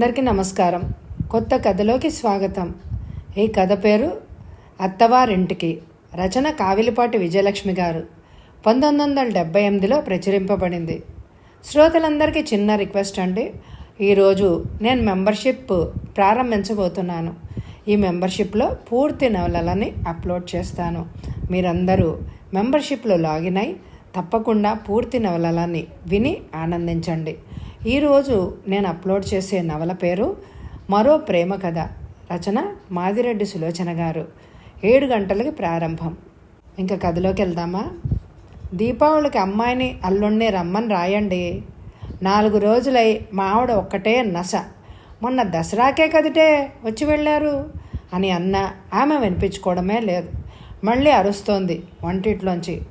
అందరికీ నమస్కారం. కొత్త కథలోకి స్వాగతం. ఈ కథ పేరు అత్తవారింటికి. రచన కావిలిపాటి విజయలక్ష్మి గారు. పంతొమ్మిది వందల డెబ్బై ఎనిమిదిలో ప్రచురింపబడింది. శ్రోతలందరికీ చిన్న రిక్వెస్ట్ అండి. ఈరోజు నేను మెంబర్షిప్ ప్రారంభించబోతున్నాను. ఈ మెంబర్షిప్లో పూర్తి నవలలని అప్లోడ్ చేస్తాను. మీరందరూ మెంబర్షిప్లో లాగిన్ అయి తప్పకుండా పూర్తి నవలలని విని ఆనందించండి. ఈరోజు నేను అప్లోడ్ చేసే నవల పేరు మరో ప్రేమ కథ రచన మాదిరెడ్డి సులోచన గారు. ఏడు గంటలకి ప్రారంభం. ఇంకా కథలోకి వెళ్దామా? దీపావళికి అమ్మాయిని అల్లుణ్ణి రమ్మని రాయండి. నాలుగు రోజులై మా ఆవిడ ఒక్కటే నస. మొన్న దసరాకే కదిటే వచ్చి వెళ్ళారు అని అన్న ఆమె వినిపించుకోవడమే లేదు. మళ్ళీ అరుస్తోంది వంటిట్లోంచి.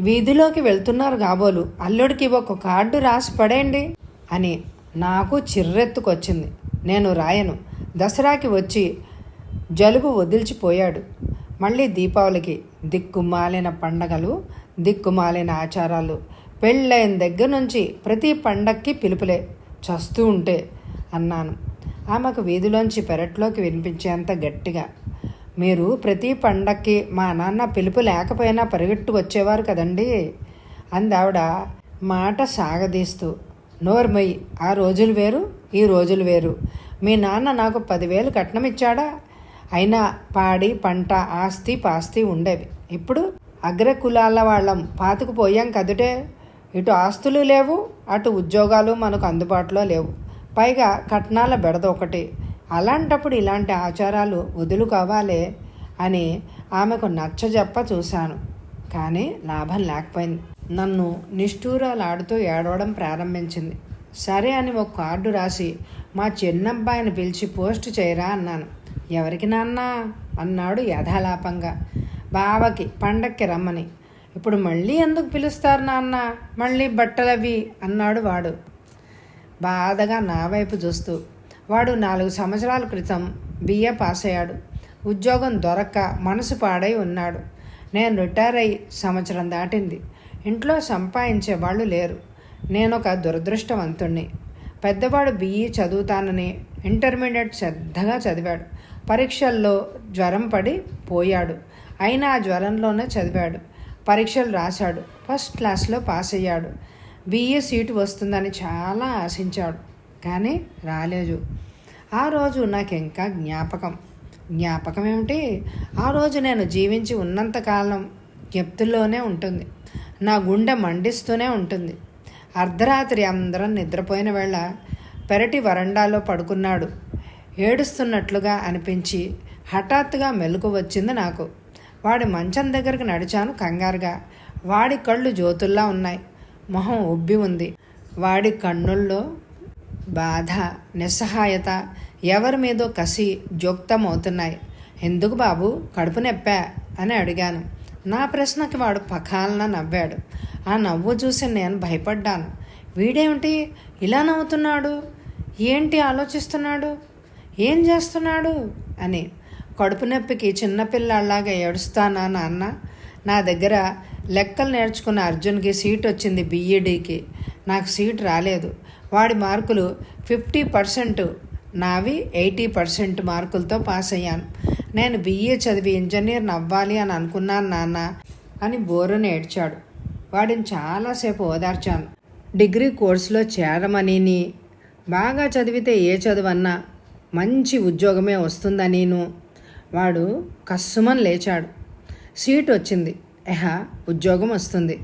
వీధిలోకి వెళ్తున్నారు కాబోలు. అల్లుడికి ఒక కార్డు రాసి పడేయండి. అని నాకు చిర్రెత్తుకొచ్చింది. నేను రాయను. దసరాకి వచ్చి జలుబు వదిల్చిపోయాడు. మళ్ళీ దీపావళికి దిక్కుమాలిన పండగలు దిక్కుమాలిన ఆచారాలు పెళ్ళైన దగ్గర నుంచి ప్రతి పండక్కి పిలుపులే చస్తూ ఉంటే అన్నాను. ఆమెకు వీధిలోంచి పెరట్లోకి వినిపించేంత గట్టిగా. మీరు ప్రతి పండక్కి మా నాన్న పిలుపు లేకపోయినా పరిగెట్టు వచ్చేవారు కదండి? అందావిడ మాట సాగదీస్తూ నోర్మయ్యి ఆ రోజులు వేరు ఈ రోజులు వేరు. మీ నాన్న నాకు పదివేలు కట్నం ఇచ్చాడా అయినా పాడి పంట ఆస్తి పాస్తి ఉండేవి. ఇప్పుడు అగ్రకులాల వాళ్ళం పాతుకుపోయాం కదుటే. ఇటు ఆస్తులు లేవు అటు ఉద్యోగాలు మనకు అందుబాటులో లేవు. పైగా కట్నాల బెడద ఒకటి. అలాంటప్పుడు ఇలాంటి ఆచారాలు వదులు కావాలే అని ఆమెకు నచ్చజెప్ప చూశాను. కానీ లాభం లేకపోయింది. నన్ను నిష్ఠూరాలాడుతూ ఏడవడం ప్రారంభించింది. సరే అని ఒక కార్డు రాసి మా చిన్నబ్బాయిని పిలిచి పోస్ట్ చేయరా అన్నాను. ఎవరికి నాన్న? అన్నాడు యథాలాపంగా. బావకి పండక్కి రమ్మని. ఇప్పుడు మళ్ళీ ఎందుకు పిలుస్తారు నాన్న? మళ్ళీ బట్టలవి? అన్నాడు వాడు. బాధగా నా వైపు చూస్తూ. వాడు నాలుగు సంవత్సరాల క్రితం బిఏ పాస్ అయ్యాడు. ఉద్యోగం దొరక్క మనసు పాడై ఉన్నాడు. నేను రిటైర్ అయ్యి సంవత్సరం దాటింది. ఇంట్లో సంపాదించే వాళ్ళు లేరు. నేను ఒక దురదృష్టవంతుణ్ణి. పెద్దవాడు బిఈ చదువుతానని ఇంటర్మీడియట్ శ్రద్ధగా చదివాడు. పరీక్షల్లో జ్వరం పడి పోయాడు. అయినా ఆ జ్వరంలోనే చదివాడు. పరీక్షలు రాశాడు. ఫస్ట్ క్లాస్లో పాస్ అయ్యాడు. బిఏ సీటు వస్తుందని చాలా ఆశించాడు. కానీ రాలేదు. ఆ రోజు నాకు ఇంకా జ్ఞాపకం. జ్ఞాపకం ఏమిటి ఆ రోజు నేను జీవించి ఉన్నంతకాలం జ్ఞప్తుల్లోనే ఉంటుంది. నా గుండె మండిస్తూనే ఉంటుంది. అర్ధరాత్రి అందరం నిద్రపోయిన వేళ పెరటి వరండాలో పడుకున్నాడు. ఏడుస్తున్నట్లుగా అనిపించి హఠాత్తుగా మెలకు వచ్చింది నాకు. వాడి మంచం దగ్గరికి నడిచాను కంగారుగా. వాడి కళ్ళు జ్యోతుల్లా ఉన్నాయి. మొహం ఉబ్బి ఉంది. వాడి కన్నుల్లో బాధ నిస్సహాయత ఎవరి మీదో కసి జోక్తమవుతున్నాయి ఎందుకు బాబు? కడుపు నెప్పా? అని అడిగాను. నా ప్రశ్నకి వాడు పకాలన నవ్వాడు. ఆ నవ్వు చూసి నేను భయపడ్డాను. వీడేమిటి ఇలా నవ్వుతున్నాడు? ఏంటి ఆలోచిస్తున్నాడు? ఏం చేస్తున్నాడు? అని కడుపు నొప్పికి చిన్నపిల్లలాగా ఏడుస్తానా నాన్న? నా దగ్గర లెక్కలు నేర్చుకున్న అర్జున్కి సీట్ వచ్చింది బీఈడీకి నాకు సీట్ రాలేదు. వాడి మార్కులు ఫిఫ్టీ పర్సెంట్ నావి ఎయిటీ పర్సెంట్ మార్కులతో పాస్ అయ్యాను నేను బిఏ చదివి ఇంజనీర్ని అవ్వాలి అని అనుకున్నాను నాన్న అని బోరుని ఏడ్చాడు. వాడిని చాలాసేపు ఓదార్చాను. డిగ్రీ కోర్సులో చేరమని బాగా చదివితే ఏ చదువన్నా మంచి ఉద్యోగమే వస్తుందనిను. వాడు కస్సుమని లేచాడు. సీట్ వచ్చింది. ఎహ ఉద్యోగం వస్తుంది.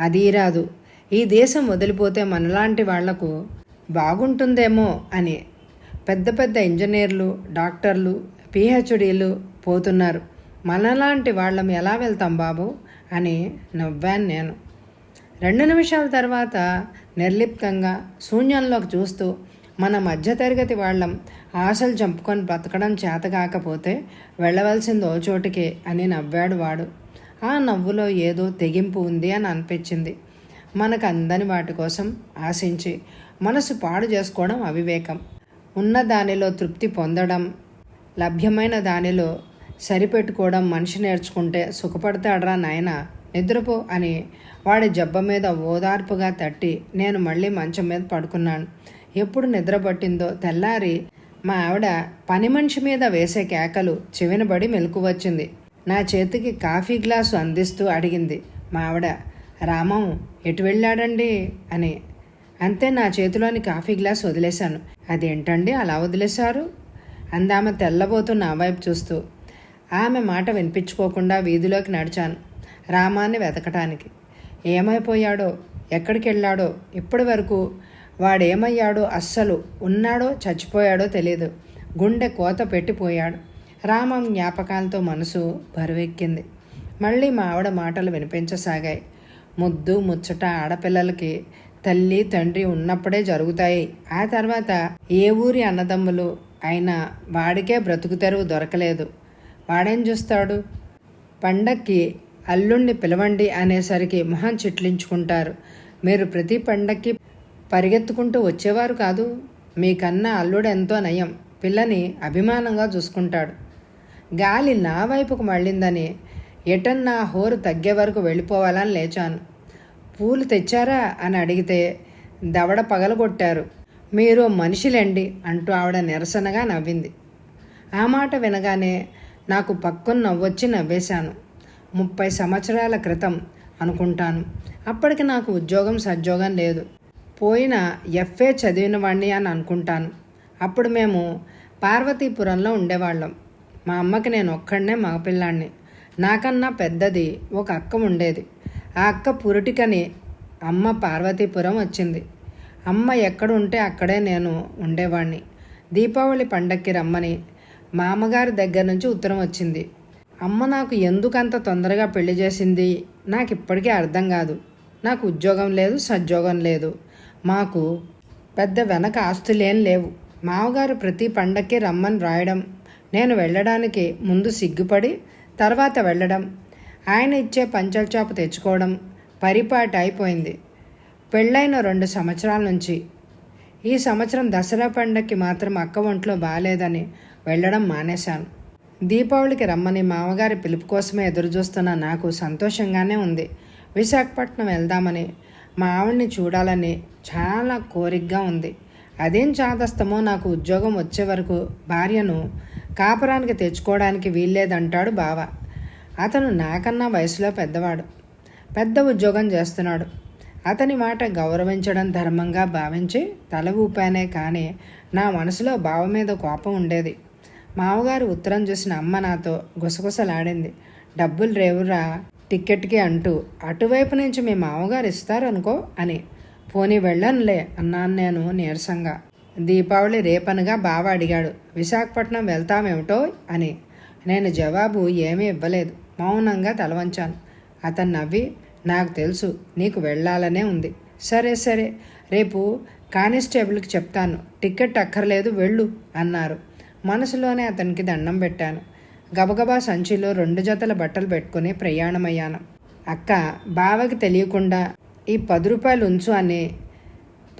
అది రాదు. ఈ దేశం వదిలిపోతే మనలాంటి వాళ్ళకు బాగుంటుందేమో అని పెద్ద పెద్ద ఇంజనీర్లు డాక్టర్లు పిహెచ్డీలు పోతున్నారు. మనలాంటి వాళ్ళం ఎలా వెళ్తాం బాబు? అని నవ్వాను నేను. రెండు నిమిషాల తర్వాత నిర్లిప్తంగా శూన్యంలోకి చూస్తూ మన మధ్యతరగతి వాళ్ళం ఆశలు చంపుకొని బ్రతకడం చేత కాకపోతే వెళ్ళవలసింది ఓ చోటుకే అని నవ్వాడు వాడు. ఆ నవ్వులో ఏదో తెగింపు ఉంది అని అనిపించింది. మనకు అందని వాటి కోసం ఆశించి మనసు పాడు చేసుకోవడం అవివేకం. ఉన్న దానిలో తృప్తి పొందడం లభ్యమైన దానిలో సరిపెట్టుకోవడం మనిషి నేర్చుకుంటే సుఖపడతాడరా నాయన నిద్రపో అని వాడి జబ్బ మీద ఓదార్పుగా తట్టి నేను మళ్ళీ మంచం మీద పడుకున్నాను. ఎప్పుడు నిద్ర పట్టిందో తెల్లారి మా ఆవిడ పని మనిషి మీద వేసే కేకలు చెవినబడి మెలకు వచ్చింది. నా చేతికి కాఫీ గ్లాసు అందిస్తూ అడిగింది. మా ఆవిడ రామం ఎటు వెళ్ళాడండి? అని అంతే నా చేతిలోని కాఫీ గ్లాస్ వదిలేశాను. అదేంటండి అలా వదిలేశారు? అందామె తెల్లబోతూ నా వైపు చూస్తూ. ఆమె మాట వినిపించుకోకుండా వీధిలోకి నడిచాను రామాన్ని వెతకటానికి. ఏమైపోయాడో? ఎక్కడికి వెళ్ళాడో ఇప్పటి వరకు వాడేమయ్యాడో? అస్సలు ఉన్నాడో? చచ్చిపోయాడో తెలియదు గుండె కోత పెట్టిపోయాడు. రామం జ్ఞాపకాలతో మనసు బరువెక్కింది. మళ్ళీ మా ఆవిడ మాటలు వినిపించసాగాయి. ముద్దు ముచ్చట ఆడపిల్లలకి తల్లి తండ్రి ఉన్నప్పుడే జరుగుతాయి. ఆ తర్వాత ఏ ఊరి అన్నదమ్ములు అయినా వాడికే బ్రతుకు తెరువు దొరకలేదు. వాడేం చూస్తాడు? పండక్కి అల్లుణ్ణి పిలవండి అనేసరికి మొహం చిట్లించుకుంటారు. మీరు ప్రతి పండక్కి పరిగెత్తుకుంటూ వచ్చేవారు కాదు. మీకన్నా అల్లుడు ఎంతో నయం. పిల్లని అభిమానంగా చూసుకుంటాడు. గాలి నా వైపుకు మళ్ళిందని ఎటన్నా హోరు తగ్గే వరకు వెళ్ళిపోవాలని లేచాను. పూలు తెచ్చారా అని అడిగితే దవడ పగలగొట్టారు. మీరు మనిషిలేండి అంటూ ఆవిడ నిరసనగా నవ్వింది. ఆ మాట వినగానే నాకు పక్కన నవ్వొచ్చి నవ్వేశాను. ముప్పై సంవత్సరాల క్రితం అనుకుంటాను. అప్పటికి నాకు ఉద్యోగం సద్యోగం లేదు. పోయిన ఎఫ్ఏ చదివిన వాడిని అని అనుకుంటాను. అప్పుడు మేము పార్వతీపురంలో ఉండేవాళ్ళం. మా అమ్మకి నేను ఒక్కడనే మగపిల్లాడిని నాకన్నా పెద్దది ఒక అక్క ఉండేది. ఆ అక్క పురిటికని అమ్మ పార్వతీపురం వచ్చింది. అమ్మ ఎక్కడ ఉంటే అక్కడే నేను ఉండేవాణ్ణి. దీపావళి పండక్కి రమ్మని మామగారి దగ్గర నుంచి ఉత్తరం వచ్చింది. అమ్మ నాకు ఎందుకంత తొందరగా పెళ్ళి చేసింది? నాకు ఇప్పటికీ అర్థం కాదు. నాకు ఉద్యోగం లేదు సద్యోగం లేదు. మాకు పెద్ద వెనక ఆస్తులేం లేవు. మామగారు ప్రతి పండక్కి రమ్మని రాయడం నేను వెళ్ళడానికి ముందు సిగ్గుపడి తర్వాత వెళ్ళడం ఆయన ఇచ్చే పంచల చాపు తెచ్చుకోవడం పరిపాటి అయిపోయింది. పెళ్ళైన రెండు సంవత్సరాల నుంచి. ఈ సంవత్సరం దసరా పండక్కి మాత్రం అక్క ఒంట్లో బాగాలేదని వెళ్ళడం మానేశాను. దీపావళికి రమ్మని మామగారి పిలుపు కోసమే ఎదురుచూస్తున్న నాకు సంతోషంగానే ఉంది. విశాఖపట్నం వెళ్దామని మా ఆవిడ్ని చూడాలని చాలా కోరికగా ఉంది. అదేం చాదస్తమో నాకు ఉద్యోగం వచ్చే వరకు భార్యను కాపురానికి తెచ్చుకోవడానికి వీల్లేదంటాడు బావ. అతను నాకన్నా వయసులో పెద్దవాడు. పెద్ద ఉద్యోగం చేస్తున్నాడు. అతని మాట గౌరవించడం ధర్మంగా భావించి తల ఊపానే కానీ నా మనసులో బావ మీద కోపం ఉండేది. మామగారు ఉత్తరం చూసిన అమ్మ నాతో గుసగుసలాడింది. డబ్బులు రేవురా టిక్కెట్కి అంటూ అటువైపు నుంచి మీ మామగారు ఇస్తారనుకో అని. పోనీ వెళ్ళనులే అన్నాను నేను నీరసంగా. దీపావళి రేపనగా బావ అడిగాడు. విశాఖపట్నం వెళ్తామేమిటో అని. నేను జవాబు ఏమీ ఇవ్వలేదు. మౌనంగా తలవంచాను. అతను నవ్వి నాకు తెలుసు నీకు వెళ్ళాలనే ఉంది. సరే సరే రేపు కానిస్టేబుల్కి చెప్తాను. టికెట్ అక్కర్లేదు వెళ్ళు అన్నారు. మనసులోనే అతనికి దండం పెట్టాను. గబగబా సంచిలో రెండు జతల బట్టలు పెట్టుకుని ప్రయాణమయ్యాను. అక్క బావకి తెలియకుండా ఈ పది రూపాయలు ఉంచు అని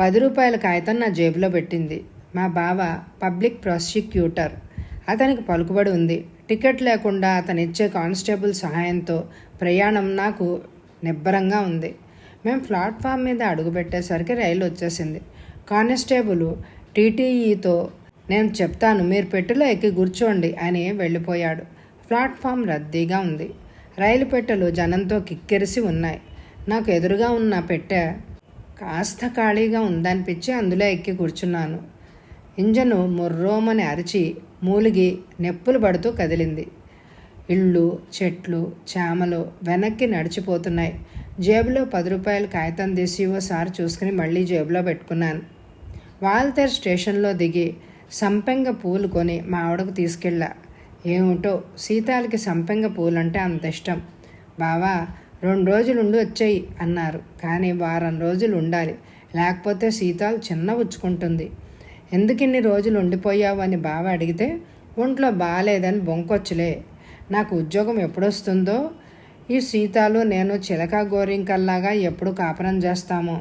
పది రూపాయల కాగితం నా జేబులో పెట్టింది. మా బావ పబ్లిక్ ప్రాసిక్యూటర్. అతనికి పలుకుబడి ఉంది. టికెట్ లేకుండా అతనిచ్చే కానిస్టేబుల్ సహాయంతో ప్రయాణం నాకు నిబ్బరంగా ఉంది. మేము ప్లాట్ఫామ్ మీద అడుగుపెట్టేసరికి రైలు వచ్చేసింది. కానిస్టేబుల్ టీటీఈతో నేను చెప్తాను మీరు పెట్టెలో ఎక్కి కూర్చోండి అని వెళ్ళిపోయాడు. ప్లాట్ఫామ్ రద్దీగా ఉంది. రైలు పెట్టెలు జనంతో కిక్కిరిసి ఉన్నాయి. నాకు ఎదురుగా ఉన్న పెట్టె కాస్త ఖాళీగా ఉందనిపించి అందులో ఎక్కి కూర్చున్నాను. ఇంజను మొర్రోమని అరిచి మూలిగి నెప్పులు పడుతూ కదిలింది. ఇళ్ళు చెట్లు చేమలు వెనక్కి నడిచిపోతున్నాయి. జేబులో పది రూపాయల కాగితం తీసి ఓసారి చూసుకుని మళ్ళీ జేబులో పెట్టుకున్నాను. వాల్తేర్ స్టేషన్లో దిగి సంపెంగ పూలు కొని మా ఆవిడకు తీసుకెళ్ళా. ఏమిటో? సీతాలకి సంపెంగ పూలంటే అంత ఇష్టం. బావా రెండు రోజులుండి వచ్చాయి అన్నారు. కానీ వారం రోజులు ఉండాలి లేకపోతే సీతాలు చిన్న ఉచ్చుకుంటుంది ఎందుకు ఇన్ని రోజులు ఉండిపోయావు అని బావ అడిగితే ఒంట్లో బాగాలేదని బొంకొచ్చులే. నాకు ఉద్యోగం ఎప్పుడొస్తుందో? ఈ సీతాలు నేను చిలక గోరింకల్లాగా ఎప్పుడు కాపురం చేస్తామో?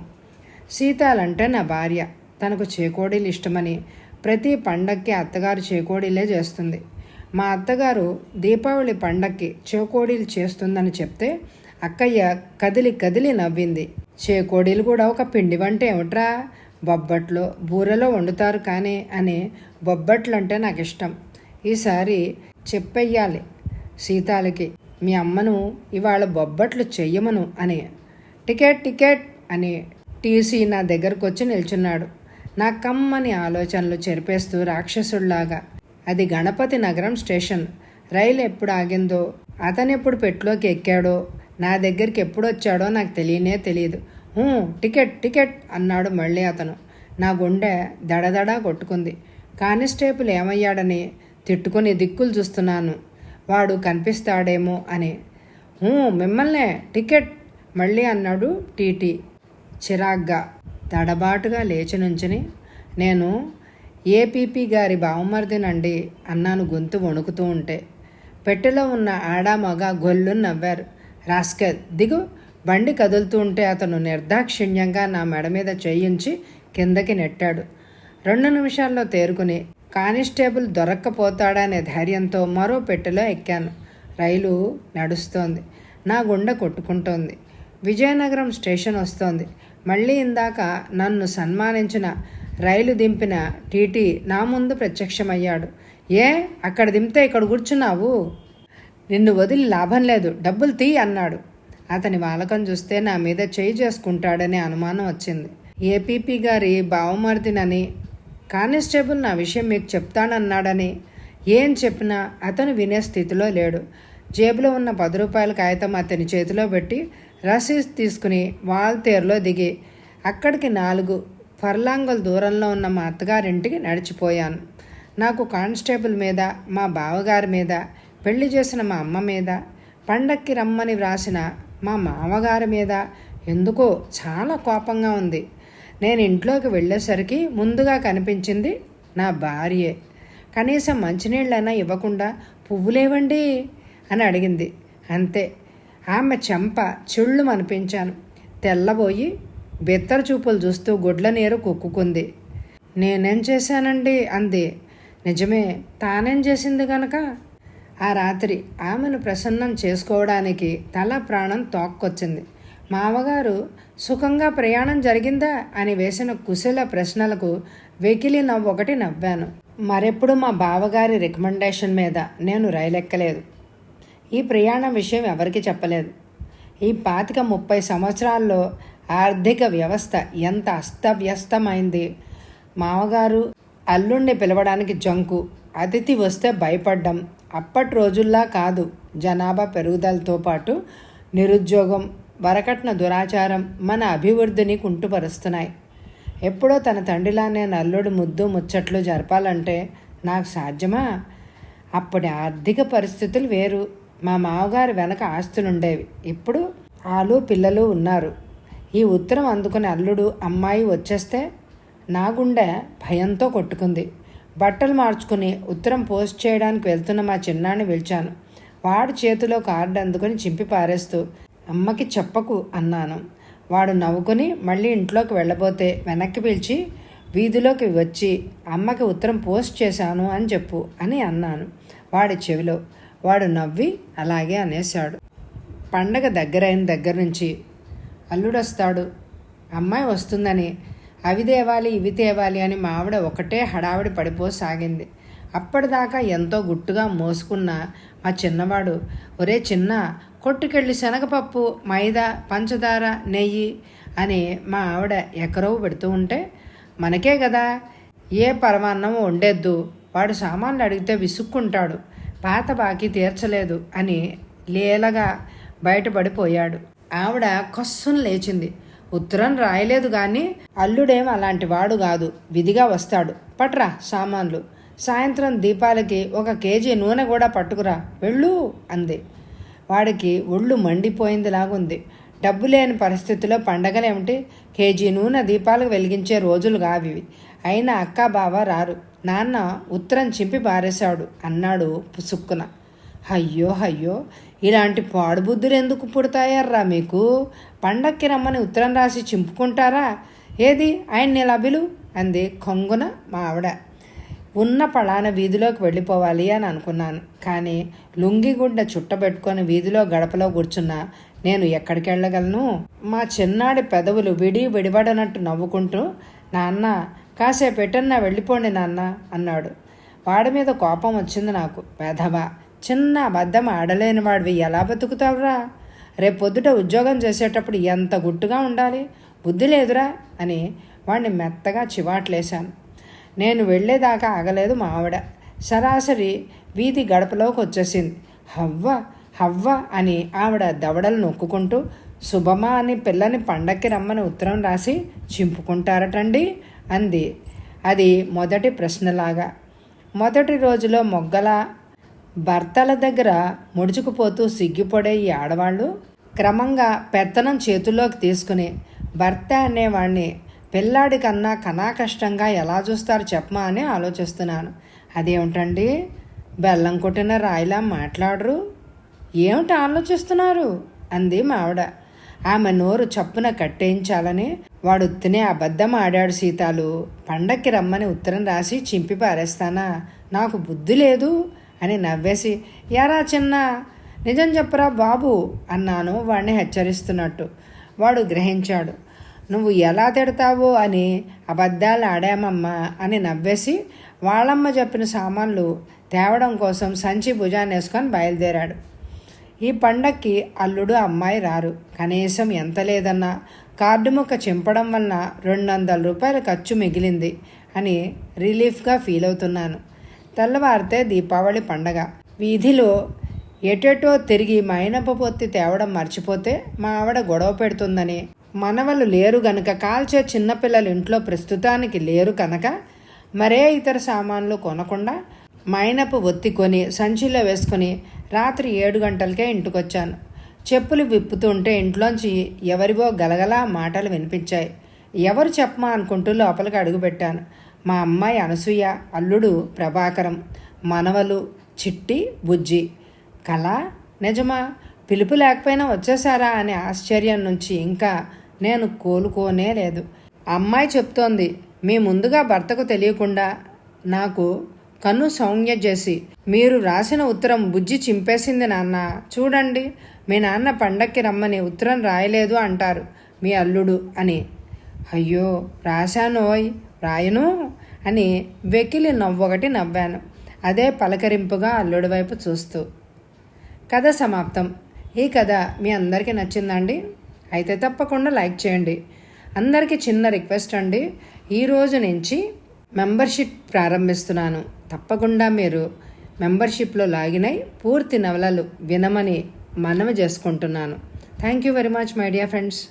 సీతాలంటే నా భార్య. తనకు చేకోడీలు ఇష్టమని ప్రతి పండక్కి అత్తగారు చేకోడీలే చేస్తుంది. మా అత్తగారు దీపావళి పండక్కి చేకోడీలు చేస్తుందని చెప్తే అక్కయ్య కదిలి కదిలి నవ్వింది. చేకోడీలు కూడా ఒక పిండి వంట ఏమిట్రా? బొబ్బట్లో బూరెలో వండుతారు కానీ అని బొబ్బట్లు అంటే నాకు ఇష్టం ఈసారి చెప్పెయ్యాలి సీతాలకి మీ అమ్మను ఇవాళ బొబ్బట్లు చెయ్యమను అని. టికెట్ టికెట్ అని టీసీ నా దగ్గరకు వచ్చి నిల్చున్నాడు. నా కమ్మని ఆలోచనలు చెరిపేస్తూ రాక్షసుడిలాగా అది గణపతి నగరం స్టేషన్. రైలు ఎప్పుడు ఆగిందో అతను ఎప్పుడు పెట్టులోకి ఎక్కాడో నా దగ్గరికి ఎప్పుడు వచ్చాడో నాకు తెలియనే తెలియదు టికెట్ టికెట్ అన్నాడు మళ్ళీ అతను. నా గుండె దడదడా కొట్టుకుంది. కానిస్టేబుల్ ఏమయ్యాడని తిట్టుకుని దిక్కులు చూస్తున్నాను. వాడు కనిపిస్తాడేమో అని. మిమ్మల్నే టికెట్ మళ్ళీ అన్నాడు టీటీ. చిరాగ్గా తడబాటుగా లేచి నుంచుని నేను ఏపీపీ గారి బావమరిదినండి అన్నాను గొంతు వణుకుతూ ఉంటే. పెట్టెలో ఉన్న ఆడామగ గొల్లు నవ్వారు. రాస్కర్ దిగు బండి కదులుతూ ఉంటే అతను నిర్దాక్షిణ్యంగా నా మెడ మీద చేయించి కిందకి నెట్టాడు. రెండు నిమిషాల్లో తేరుకుని కానిస్టేబుల్ దొరక్కపోతాడనే ధైర్యంతో మరో పెట్టెలో ఎక్కాను. రైలు నడుస్తోంది. నా గుండె కొట్టుకుంటోంది. విజయనగరం స్టేషన్ వస్తోంది. మళ్ళీ ఇందాక నన్ను సన్మానించిన రైలు దింపిన టీటీ నా ముందు ప్రత్యక్షమయ్యాడు. ఏ అక్కడ దింపితే ఇక్కడ కూర్చున్నావు? నిన్ను వదిలి లాభం లేదు. డబ్బులు తీ అన్నాడు. అతని వాలకం చూస్తే నా మీద చేయి చేసుకుంటాడనే అనుమానం వచ్చింది. ఏపీపీ గారి బావమర్దినని కానిస్టేబుల్ నా విషయం మీకు చెప్తానన్నాడని ఏం చెప్పినా అతను వినే స్థితిలో లేడు. జేబులో ఉన్న పది రూపాయల కాగితం అతని చేతిలో పెట్టి రసీదు తీసుకుని వాల్తేరులో దిగి అక్కడికి నాలుగు ఫర్లాంగుల దూరంలో ఉన్న మా అత్తగారింటికి నడిచిపోయాను. నాకు కానిస్టేబుల్ మీద మా బావగారి మీద పెళ్ళి చేసిన మా అమ్మ మీద పండక్కి రమ్మని వ్రాసిన మా మామగారి మీద ఎందుకో చాలా కోపంగా ఉంది. నేను ఇంట్లోకి వెళ్ళేసరికి ముందుగా కనిపించింది నా భార్యే. కనీసం మంచినీళ్ళైనా ఇవ్వకుండా పువ్వులేవండి అని అడిగింది. అంతే. ఆమె చెంప చెళ్ళు అనిపించాను తెల్లబోయి బెత్తర చూపులు చూస్తూ గుడ్ల నీరు కుక్కుకుంది. నేనేం చేశానండి? అంది. నిజమే తానేం చేసింది కనుక ఆ రాత్రి ఆమెను ప్రసన్నం చేసుకోవడానికి తల ప్రాణం తోక్కొచ్చింది. మామగారు సుఖంగా ప్రయాణం జరిగిందా? అని వేసిన కుశల ప్రశ్నలకు వెకిలి నవ్వొకటి నవ్వాను. మరెప్పుడు మా బావగారి రికమెండేషన్ మీద నేను రైలెక్కలేదు. ఈ ప్రయాణం విషయం ఎవరికి చెప్పలేదు. ఈ పాతిక ముప్పై సంవత్సరాల్లో ఆర్థిక వ్యవస్థ ఎంత అస్తవ్యస్తమైంది. మామగారు అల్లుండి పిలవడానికి జంకు అతిథి వస్తే భయపడ్డం అప్పటి రోజుల్లా కాదు జనాభా పెరుగుదలతో పాటు నిరుద్యోగం వరకట్న దురాచారం మన అభివృద్ధిని కుంటుపరుస్తున్నాయి. ఎప్పుడో తన తండ్రిలానే నల్లుడు ముద్దు ముచ్చట్లు జరపాలంటే నాకు సాధ్యమా? అప్పటి ఆర్థిక పరిస్థితులు వేరు. మా మామగారు వెనక ఆస్తులుండేవి. ఇప్పుడు ఆలు పిల్లలు ఉన్నారు. ఈ ఉత్తరం అందుకుని అల్లుడు అమ్మాయి వచ్చేస్తే నా గుండె భయంతో కొట్టుకుంది. బట్టలు మార్చుకుని ఉత్తరం పోస్ట్ చేయడానికి వెళ్తున్న మా చిన్నాన్ని పిలిచాను. వాడు చేతిలో కార్డు అందుకుని చింపి పారేస్తూ అమ్మకి చెప్పకు అన్నాను. వాడు నవ్వుకొని మళ్ళీ ఇంట్లోకి వెళ్ళబోతే వెనక్కి పిలిచి వీధిలోకి వచ్చి అమ్మకి ఉత్తరం పోస్ట్ చేశాను అని చెప్పు అని అన్నాను వాడి చెవిలో. వాడు నవ్వి అలాగే అనేశాడు. పండగ దగ్గరైన దగ్గర నుంచి అల్లుడొస్తాడు. అమ్మాయి వస్తుందని అవి తేవాలి ఇవి తేవాలి అని మా ఆవిడ ఒకటే హడావిడి పడిపోసాగింది. అప్పటిదాకా ఎంతో గుట్టుగా మోసుకున్న మా చిన్నవాడు ఒరే చిన్న కొట్టుకెళ్ళి శనగపప్పు మైదా పంచదార నెయ్యి అని మా ఆవిడ ఎకరవు పెడుతూ ఉంటే మనకే కదా ఏ పరమాన్నం వండేద్దు. వాడు సామాన్లు అడిగితే విసుక్కుంటాడు. పాత బాకీ తీర్చలేదు అని లీలగా బయటపడిపోయాడు. ఆవిడ కొస్సును లేచింది. ఉత్తరం రాయలేదు కానీ అల్లుడేం అలాంటి వాడు కాదు. విధిగా వస్తాడు. పట్రా సామాన్లు. సాయంత్రం దీపాలకి ఒక కేజీ నూనె కూడా పట్టుకురా. వెళ్ళు అంది. వాడికి ఒళ్ళు మండిపోయిందిలాగుంది. డబ్బు లేని పరిస్థితిలో పండగలేమిటి? కేజీ నూనె దీపాలకు వెలిగించే రోజులు కావివి అయినా అక్క బావ రారు. నాన్న ఉత్తరం చింపి పారేశాడు. అన్నాడు పుసుక్కున. అయ్యో అయ్యో ఇలాంటి పాడుబుద్ధులు ఎందుకు పుడతాయర్రా మీకు? పండక్కి రమ్మని ఉత్తరం రాసి చింపుకుంటారా? ఏది? ఆయన లభిలు అంది కొంగున మా ఆవిడ. ఉన్న పళాన వీధిలోకి వెళ్ళిపోవాలి అని అనుకున్నాను. కానీ లుంగిగుడ్డ చుట్టబెట్టుకొని వీధిలో గడపలో కూర్చున్నా నేను ఎక్కడికి వెళ్ళగలను? మా చిన్నాడి పెదవులు విడి విడిపడనట్టు నవ్వుకుంటూ నాన్న కాసేపు ఎటన్నా వెళ్ళిపోండి నాన్న అన్నాడు. వాడి మీద కోపం వచ్చింది నాకు. పెదవా చిన్న అబద్ధం ఆడలేని వాడివి ఎలా బతుకుతావురా? రేపొద్దుట ఉద్యోగం చేసేటప్పుడు ఎంత గుట్టుగా ఉండాలి? బుద్ధి లేదురా అని వాడిని మెత్తగా చివాట్లేశాను. నేను వెళ్ళేదాకా ఆగలేదు మా ఆవిడ. సరాసరి వీధి గడపలోకి వచ్చేసింది హవ్వ హవ్వ అని ఆవిడ దవడలు నొక్కుకుంటూ శుభమా అని పిల్లని పండక్కి రమ్మని ఉత్తరం రాసి చింపుకుంటారటండి అంది. అది మొదటి ప్రశ్నలాగా. మొదటి రోజులో మొగ్గలా భర్తల దగ్గర ముడుచుకుపోతూ సిగ్గిపడే ఈ ఆడవాళ్ళు క్రమంగా పెత్తనం చేతుల్లోకి తీసుకుని భర్త అనేవాడిని పిల్లాడి కన్నా కనా కష్టంగా ఎలా చూస్తారు చెప్పమా అని ఆలోచిస్తున్నాను. అదేమిటండి? బెల్లం కొట్టిన రాయిలా మాట్లాడరు. ఏమిటి ఆలోచిస్తున్నారు? అంది మావిడ. ఆమె నోరు చప్పున కట్టేయించాలని వాడు ఉత్తినే అబద్ధం ఆడాడు సీతాలు. పండక్కి రమ్మని ఉత్తరం రాసి చింపి పారేస్తానా? నాకు బుద్ధి లేదు. అని నవ్వేసి యారా చిన్న నిజం చెప్పరా బాబు అన్నాను. వాడిని హెచ్చరిస్తున్నట్టు. వాడు గ్రహించాడు. నువ్వు ఎలా తిడతావు అని అబద్ధాలు ఆడామమ్మా అని నవ్వేసి వాళ్ళమ్మ చెప్పిన సామాన్లు తేవడం కోసం సంచి భుజాన్ని వేసుకొని బయలుదేరాడు. ఈ పండక్కి అల్లుడు అమ్మాయి రారు. కనీసం ఎంత లేదన్నా కార్డు ముక్క చింపడం వలన రెండు వందల రూపాయల ఖర్చు మిగిలింది అని రిలీఫ్గా ఫీల్ అవుతున్నాను తెల్లవారితే దీపావళి పండగ. వీధిలో ఎటెటో తిరిగి మైనప పొత్తి తేవడం మర్చిపోతే మా ఆవిడ గొడవ పెడుతుందని. మనవలు లేరు గనుక కాల్చే చిన్నపిల్లలు ఇంట్లో ప్రస్తుతానికి లేరు కనుక మరే ఇతర సామాన్లు కొనకుండా మైనపు ఒత్తి కొని సంచిలో వేసుకొని రాత్రి ఏడు గంటలకే ఇంటికొచ్చాను. చెప్పులు విప్పుతుంటే ఇంట్లోంచి ఎవరివో గలగలా మాటలు వినిపించాయి. ఎవరు చెప్పమా అనుకుంటూ లోపలికి అడుగుపెట్టాను. మా అమ్మాయి అనసూయ అల్లుడు ప్రభాకరం మనవలు చిట్టి బుజ్జి. కళ నిజమా? పిలుపు లేకపోయినా వచ్చేసారా అనే ఆశ్చర్యం నుంచి ఇంకా నేను కోలుకోనే లేదు. అమ్మాయి చెప్తోంది మీ ముందుగా భర్తకు తెలియకుండా నాకు కన్ను సౌజ్ఞ చేసి మీరు రాసిన ఉత్తరం బుజ్జి చింపేసింది నాన్న. చూడండి మీ నాన్న పండక్కి రమ్మని ఉత్తరం రాయలేదు అంటారు మీ అల్లుడు అని. అయ్యో రాశానోయ్. రాయను అని వెకిలి నవ్వొకటి నవ్వాను. అదే పలకరింపుగా అల్లుడి వైపు చూస్తూ. కథ సమాప్తం. ఈ కథ మీ అందరికీ నచ్చిందండి? అయితే తప్పకుండా లైక్ చేయండి. అందరికీ చిన్న రిక్వెస్ట్ అండి. ఈ రోజు నుంచి మెంబర్షిప్ ప్రారంభిస్తున్నాను. తప్పకుండా మీరు మెంబర్షిప్లో లాగిన్ అయి పూర్తి నవలలు వినమని మనవి చేసుకుంటున్నాను. Thank you very much my dear friends.